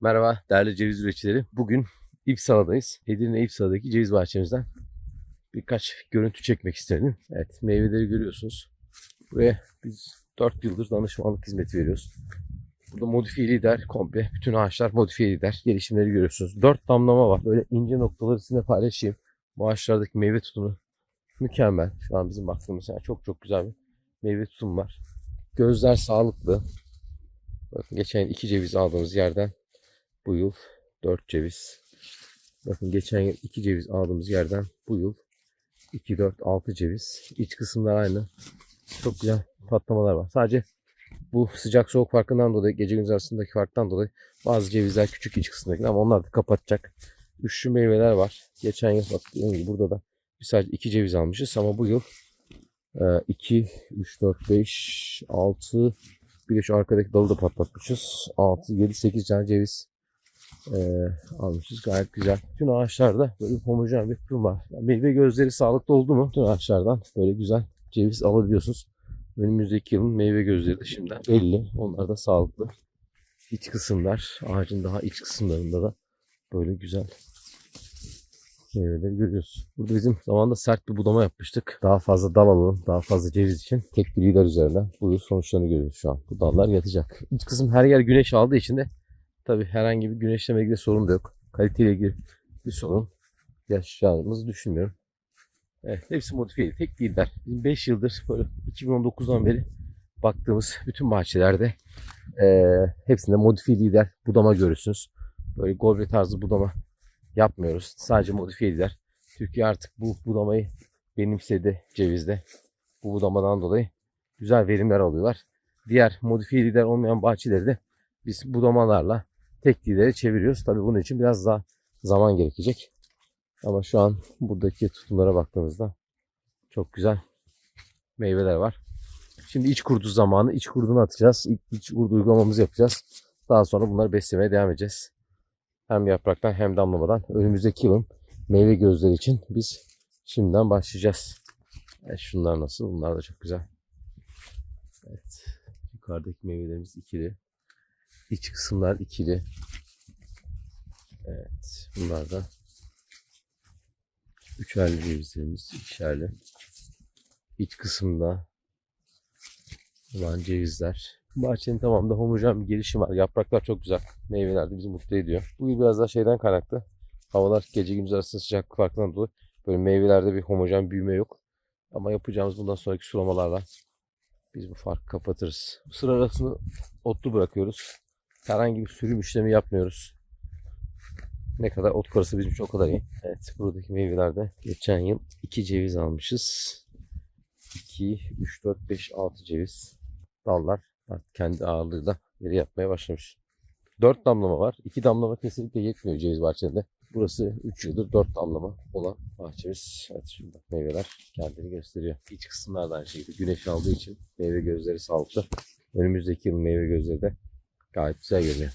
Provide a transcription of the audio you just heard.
Merhaba değerli ceviz üreticileri. Bugün İpsala'dayız. Edirne İpsala'daki ceviz bahçemizden birkaç görüntü çekmek istedim. Evet meyveleri görüyorsunuz. Buraya biz 4 yıldır danışmanlık hizmeti veriyoruz. Burada modifiye lider komple. Bütün ağaçlar modifiye lider. Gelişimleri görüyorsunuz. 4 damlama var. Böyle ince noktaları sizinle paylaşayım. Bu ağaçlardaki meyve tutumu mükemmel. Şu an bizim baktığımız yani çok çok güzel bir meyve tutumu var. Gözler sağlıklı. Bakın geçen 2 ceviz aldığımız yerden bu yıl 4 ceviz. Bakın geçen yıl 2 ceviz aldığımız yerden bu yıl 2, 4, 6 ceviz. İç kısımlar aynı. Çok güzel patlamalar var. Sadece bu sıcak soğuk farkından dolayı, gece gündüz arasındaki farktan dolayı bazı cevizler küçük iç kısımdaki ama onlar da kapatacak. Üçlü meyveler var. Geçen yıl bak burada da biz sadece 2 ceviz almışız ama bu yıl 2, 3, 4, 5, 6, bir de şu arkadaki dalı da patlatmışız. 6, 7, 8 tane ceviz eee, almışız. Gayet güzel. Bütün ağaçlarda böyle homojen bir tutum var. Yani meyve gözleri sağlıklı oldu mu bütün ağaçlardan böyle güzel ceviz alabiliyorsunuz. Önümüzdeki yılın meyve gözleri de şimdiden belli. Onlar da sağlıklı. İç kısımlar, ağacın daha iç kısımlarında da böyle güzel meyveleri görüyoruz. Burada bizim zamanda sert bir budama yapmıştık. Daha fazla dal alalım, daha fazla ceviz için. Tek bir lider üzerinden bu yıl sonuçlarını görüyoruz şu an. Bu dallar yatacak. İç kısım her yer güneş aldığı için de tabi herhangi bir güneşleme ilgili sorun da yok. Kaliteyle ilgili bir sorun yaşayacağımızı düşünmüyorum. Evet, hepsi modifiyeli. Tek lider. Bizim 5 yıldır böyle 2019'dan beri baktığımız bütün bahçelerde eee hepsinde modifiye lider budama görürsünüz. Böyle gobre tarzı budama yapmıyoruz. Sadece modifiye lider. Türkiye artık bu budamayı benimsedi cevizde. Bu budamadan dolayı güzel verimler alıyorlar. Diğer modifiye lider olmayan bahçeleri de biz budamalarla tek lidere çeviriyoruz. Tabii bunun için biraz daha zaman gerekecek. Ama şu an buradaki tutumlara baktığımızda çok güzel meyveler var. Şimdi iç kurdu zamanı. İç kurdunu atacağız. İlk iç kurdu uygulamamızı yapacağız. Daha sonra bunları beslemeye devam edeceğiz. Hem yapraktan hem damlamadan. Önümüzdeki yılın meyve gözleri için biz şimdiden başlayacağız. Evet, şunlar nasıl? Bunlar da çok güzel. Evet. Yukarıdaki meyvelerimiz ikili. İç kısımlar ikili. Evet. Bunlar da üçerli cevizlerimiz. ikişerli. İç kısımda olan cevizler. Bahçenin tamamında homojen bir gelişim var. Yapraklar çok güzel. Meyveler de bizi mutlu ediyor. Bu yıl biraz daha şeyden kaynaklı. Havalar gece gündüz arasında sıcaklık farkından dolayı böyle meyvelerde bir homojen büyüme yok. Ama yapacağımız bundan sonraki sulamalarla biz bu farkı kapatırız. Bu sıra arasını otlu bırakıyoruz. Herhangi bir sürüm işlemi yapmıyoruz. Ne kadar ot karısı bizim için o kadar iyi. Evet buradaki meyvelerde geçen yıl 2 ceviz almışız. 2, 3, 4, 5, 6 ceviz dallar artık kendi ağırlığıyla yere yatmaya başlamış. 4 damlama var. 2 damlama kesinlikle yetmiyor ceviz bahçede. Burası 3 yıldır 4 damlama olan bahçemiz. Evet şimdi meyveler kendini gösteriyor. İç kısımlar da güneş aldığı için meyve gözleri sağlıklı. Önümüzdeki yıl meyve gözleri de gayet güzel görünüyor.